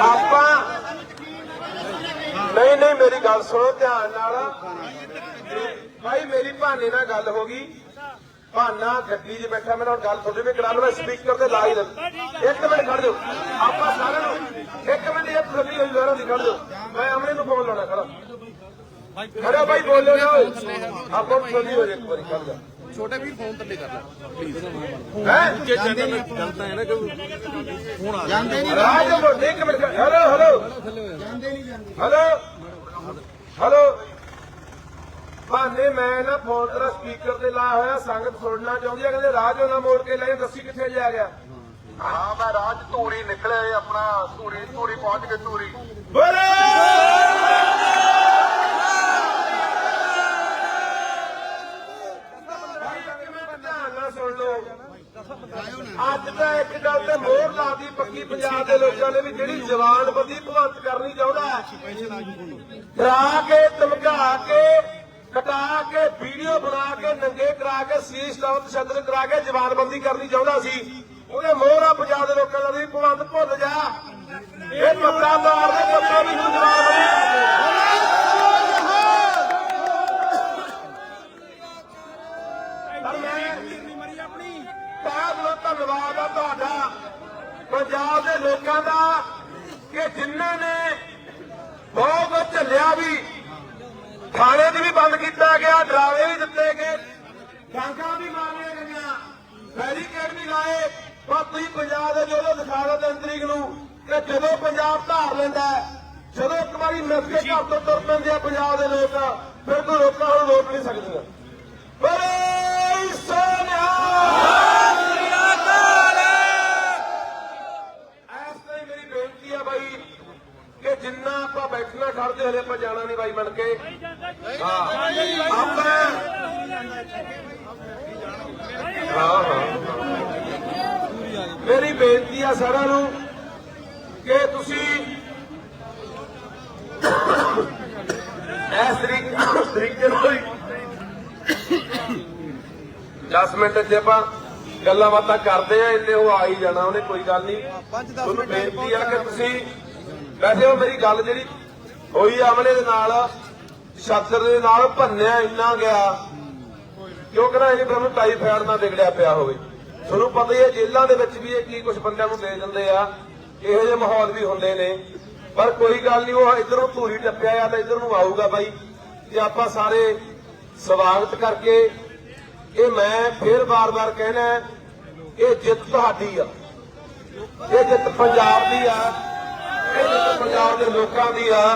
ਆਪਾਂ ਨਹੀਂ ਨਹੀਂ, ਮੇਰੀ ਗੱਲ ਸੁਣੋ ਧਿਆਨ ਨਾਲ। ਭਾਈ, ਮੇਰੀ ਭਾਨੇ ਨਾਲ ਗੱਲ ਹੋ ਗਈ। ਭਾਨਾ ਗੱਡੀ 'ਚ ਬੈਠਾ, ਮੈਂ ਨਾਲ ਗੱਲ ਤੁਹਾਡੇ ਵੀ ਕਰਾ ਲਵਾਂ ਸਪੀਕਰ ਤੇ ਲਾ ਹੀ ਦਿੰਦਾ ਇੱਕ ਮਿੰਟ ਖੜ ਜਾਓ। ਆਪਾਂ ਸਾਰਿਆਂ ਨੂੰ ਇੱਕ ਮਿੰਟ ਇਹ ਖੱਲੀ ਹੋਈ, ਸਾਰਿਆਂ ਦੀ ਖੜ ਜਾਓ। ਮੈਂ ਅਮਰੇ ਨੂੰ ਫੋਨ ਲਾਉਣਾ ਖੜਾ ਖੜਾ ਭਾਈ, ਬੋਲੋ ਨਾ। ਓਏ। ਆਪਾਂ ਖੱਲੀ ਹੋ ਜਾਏ, ਇੱਕ ਵਾਰੀ ਖੜ ਜਾ। ਛੋਟੇ ਵੀਰ ਫੋਨ ਥੱਲੇ ਕਰ ਲੈ। ਪਲੀਜ਼ ਹੈ? ਜਾਂਦੇ ਨਹੀਂ ਜਲਦਾ ਹੈ ਨਾ ਕਿ ਫੋਨ ਆ ਜਾਂਦੇ ਨਹੀਂ। ਰਾਜ ਮੋਢੇ ਇੱਕ minute hello hello hello hello ਭਾਨੇ ਮੈਂ ਨਾ ਫੋਨ ਤੇਰਾ ਸਪੀਕਰ ਤੇ ਲਾਇਆ ਹੋਇਆ ਸੰਗਤ ਸੁਣਨਾ ਚਾਹੁੰਦੀ ਹੈ ਕਹਿੰਦੇ ਰਾਜ ਉਹਨਾਂ ਮੋੜ ਕੇ ਲੈ ਦੱਸੀ ਕਿੱਥੇ ਜਾ ਗਿਆ। ਹਾਂ ਮੈਂ ਰਾਜ ਧੂਰੀ ਨਿਕਲੇ ਆਪਣਾ ਧੂਰੀ ਧੂਰੀ ਪਹੁੰਚ ਕੇ ਧੂਰੀ। ਬੋਲੇ ਧਿਆਨ ਨਾਲ ਸੁਣ ਲਓ ਅੱਜ ਤਾਂ ਇੱਕ ਗੱਲ ਤੇ ਮੋਹਰ ਲਾਦੀ ਪੱਕੀ ਪੰਜਾਬ ਦੇ ਲੋਕਾਂ ਨੇ ਵੀ ਜਿਹੜੀ ਜਵਾਨਬੰਦੀ ਭਗਵੰਤ ਕਰਨੀ ਚਾਹੁੰਦਾ ਹੈ ਡਰਾ ਕੇ ਧਮਕਾ ਕੇ ਕਟਾ ਕੇ ਵੀਡੀਓ ਬਣਾ ਕੇ ਨੰਗੇ ਕਰਾ ਕੇ ਸੀਸ ਲਾਉ ਤਸ਼ੱਦਦ ਕਰਾ ਕੇ ਜਵਾਨਬੰਦੀ ਕਰਨੀ ਚਾਹੁੰਦਾ ਸੀ ਉਹਦੇ ਮੋਹਰਾ ਪੰਜਾਬ ਦੇ ਲੋਕਾਂ ਦਾ ਵੀ ਭਗਵੰਤ ਭੁੱਲ ਜਾ ਇਹ ਪੱਤਾ ਮਾਰਦੇ ਪੱਤਾ ਵੀ ਨੂੰ ਜਵਾਨਬੰਦੀ ਪਰ ਮੈਂ ਬਹੁਤ ਬਹੁਤ ਧੰਨਵਾਦ ਆ ਤੁਹਾਡਾ। ਪੰਜਾਬ ਦੇ ਲੋਕਾਂ ਦਾ ਕਿ ਜਿਨ੍ਹਾਂ ਨੇ ਬਹੁਤ ਝੱਲਿਆ ਵੀ। ਥਾਣੇ 'ਚ ਵੀ ਬੰਦ ਕੀਤਾ ਗਿਆ, ਡਰਾਵੇ ਵੀ ਦਿੱਤੇ ਗਏ। ਡਾਂਗਾ ਵੀ ਮਾਰੀਆਂ ਗਈਆਂ, ਬੈਰੀਕੇਡ ਵੀ ਲਾਏ। ਪਰ ਤੁਸੀਂ ਪੰਜਾਬ ਦੇ ਜਦੋਂ ਦਿਖਾ ਦਿਓ ਤਿੰਨ ਤਰੀਕ ਨੂੰ ਕਿ ਜਦੋਂ ਪੰਜਾਬ ਧਾਰ ਲੈਂਦਾ ਜਦੋਂ ਇੱਕ ਵਾਰੀ ਮਿਲ ਕੇ ਘਰ ਤੋਂ ਤੁਰ ਪੈਂਦੇ ਆ ਪੰਜਾਬ ਦੇ ਲੋਕ, ਫਿਰ ਕੋਈ ਰੋਕਾ ਹੁਣ ਰੋਕ ਨਹੀਂ ਸਕਦੀਆਂ ਬੜੇ ਸੋਨਿਆ ਐਸ ਲਈ ਮੇਰੀ ਬੇਨਤੀ ਆ ਬਾਈ ਕਿ ਜਿੰਨਾ ਆਪਾਂ ਬੈਠਣਾ ਖੜਦੇ ਹਲੇ ਆਪਾਂ ਜਾਣਾ ਨਹੀਂ ਬਾਈ ਬਣ ਕੇ। ਹਾਂ। ਆਪਾਂ ਹਾਂ ਹਾਂ। ਮੇਰੀ ਬੇਨਤੀ ਆ ਸਾਰਿਆਂ ਨੂੰ ਕਿ ਤੁਸੀਂ ਇਸ ਤਰੀਕੇ ਤਰੀਕੇ ਨਾਲ 10 ਮਿੰਟ ਚ ਆਪਾਂ ਗੱਲਾਂ ਬਾਤਾਂ ਕਰਦੇ ਆ ਇੰਨੇ ਉਹ ਆ ਹੀ ਜਾਣਾ ਉਹਨੇ ਕੋਈ ਗੱਲ ਨਹੀਂ। ਤੁਹਾਨੂੰ ਬੇਨਤੀ ਆ ਕਿ ਤੁਸੀਂ ਵੈਸੇ ਉਹ ਮੇਰੀ ਗੱਲ ਜਿਹੜੀ ਹੋਈ ਅਮਲੇ ਦੇ ਨਾਲ ਛਾਤਰ ਦੇ ਨਾਲ ਭੰਨਿਆ ਇੰਨਾ ਗਿਆ। ਕਿਉਂਕਿ ਨਾ ਇਹ ਤੁਹਾਨੂੰ ਟਾਈਫਾਇਡ ਨਾਲ ਵਿਗੜਿਆ ਪਿਆ ਹੋਵੇ। ਤੁਹਾਨੂੰ ਪਤਾ ਹੀ ਹੈ, ਜੇਲ੍ਹਾਂ ਦੇ ਵਿੱਚ ਵੀ ਇਹ ਕੀ ਕੁਝ ਬੰਦਿਆਂ ਨੂੰ ਦੇ ਦਿੰਦੇ ਆ। ਇਹੋ ਜਿਹੇ ਮਾਹੌਲ ਵੀ ਹੁੰਦੇ ਨੇ। ਪਰ ਕੋਈ ਗੱਲ ਨਹੀਂ, ਉਹ ਇਧਰੋਂ ਧੂਰੀ ਟੱਪਿਆ ਆ ਤਾਂ ਇਧਰ ਨੂੰ ਆਊਗਾ ਬਾਈ। ਤੇ ਆਪਾਂ ਸਾਰੇ ਸਵਾਗਤ ਕਰਕੇ ਇਹ ਮੈਂ ਫੇਰ ਬਾਰ-ਬਾਰ ਕਹਿਣਾ ਇਹ ਜਿੱਤ ਤੁਹਾਡੀ ਆ। ਇਹ ਜਿੱਤ ਪੰਜਾਬ ਦੀ ਆ। ਪੰਜਾਬ ਦੇ ਲੋਕਾਂ ਦੀ ਆ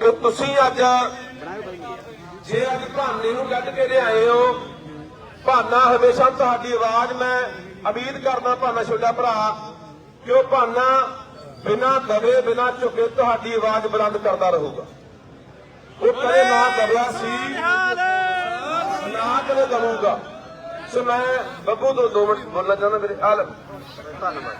ਕਿ ਤੁਸੀਂ ਅੱਜ ਜੇ ਅੱਜ ਭਾਨੇ ਨੂੰ ਕੱਢ ਕੇ ਲਿਆਏ ਹੋ, ਭਾਨਾ ਹਮੇਸ਼ਾ ਤੁਹਾਡੀ ਆਵਾਜ਼ ਮੈਂ ਉਮੀਦ ਕਰਦਾ ਭਾਨਾ ਛੋਟਾ ਭਰਾ, ਕਿ ਉਹ ਭਾਨਾ ਬਿਨਾਂ ਦਬੇ, ਬਿਨਾਂ ਝੁਕੇ ਤੁਹਾਡੀ ਆਵਾਜ਼ ਬੁਲੰਦ ਕਰਦਾ ਰਹੂਗਾ। ਉਹ ਕਦੇ ਨਾ ਦਬਿਆ ਸੀ, ਨਾ ਕਦੇ ਦਬੂਗਾ। ਸੋ ਮੈਂ ਬੱਬੂ ਤੋਂ ਦੋ ਮਿੰਟ ਬੋਲਣਾ ਚਾਹੁੰਦਾ ਮੇਰੇ ਹਾਲ ਧੰਨਵਾਦ।